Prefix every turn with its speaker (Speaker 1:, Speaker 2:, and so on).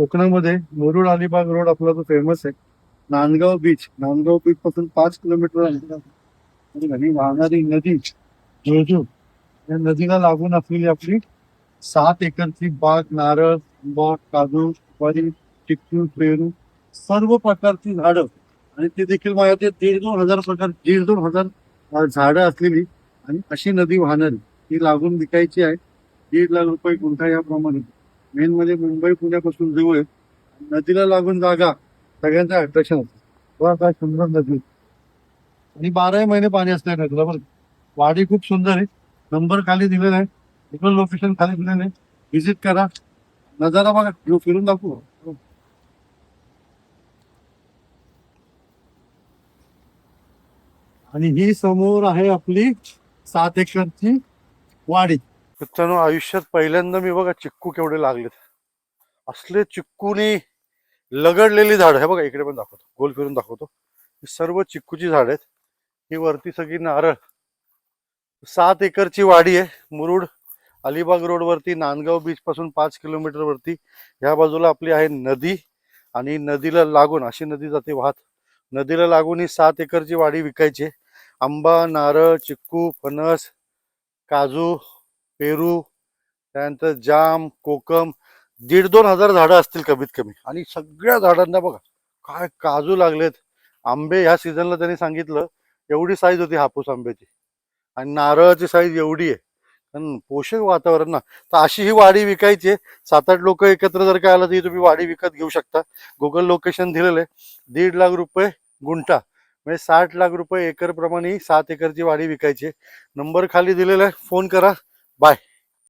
Speaker 1: कोकणामध्ये मुरुड अलिबाग रोड आपला जो फेमस आहे नांदगाव बीच नांदगाव बीच पासून पाच किलोमीटर आणि वाहणारी नदी जोजू या नदीला लागून असलेली आपली सात एकरची बाग नारळ आंबा काजू सुपारी चिक्कू पेरू सर्व प्रकारची झाडं. आणि ते देखील माझ्या ते दीड दोन हजार प्रकार दीड दोन हजार झाडं असलेली आणि अशी नदी वाहणारी. ती लागून विकायची आहे. दीड लाख रुपये गुंठा याप्रमाणे. मेन म्हणजे मुंबई पुण्यापासून जवळ नदीला लागून जागा सगळ्यांचं अट्रॅक्शन असतं वा काय सुंदर नदी. आणि बाराही महिने पाणी असतं नदीला बरं. वाडी खूप सुंदर आहे. नंबर खाली दिलेला आहे. गुगल लोकेशन खाली दिलेलं आहे. व्हिजिट करा. नजारा बघा. फिरून दाखवू. आणि ही समोर आहे आपली सात एकरची वाडी. मित्रांनो आयुष्यात पहिल्यांदा मी बघा चिक्कू केवढे लागलेत. असले चिक्कूनी लगडलेली झाड हे बघा इकडे पण दाखवतो गोल फिरून दाखवतो. ही सर्व चिक्कूची झाड आहेत. ही वरती सगळी नारळ. सात एकरची वाडी आहे मुरुड अलिबाग रोड वरती नांदगाव बीच पासून पाच किलोमीटर वरती. ह्या बाजूला आपली आहे नदी आणि नदीला लागून अशी नदी जाते वाहत. नदीला लागून ही सात एकरची वाडी विकायची आंबा नारळ चिक्कू फणस काजू पेरू त्यानंतर जाम कोकम दीड दोन हजार झाडं असतील कमीत कमी. आणि सगळ्या झाडांना बघा काय काजू लागलेत. आंबे ह्या सीझनला त्यांनी सांगितलं एवढी साईज होती हापूस आंब्याची. आणि नारळाची साईज एवढी आहे. कारण पोषक वातावरण ना. तर अशी ही वाडी विकायची आहे. सात आठ लोक एकत्र जर काय आलं तर तुम्ही वाडी विकत घेऊ शकता. गुगल लोकेशन दिलेलं आहे. दीड लाख रुपये गुंठा. म्हणजे साठ लाख रुपये एकर प्रमाणे सात एकरची वाडी विकायची आहे. नंबर खाली दिलेला आहे. फोन करा. Bye.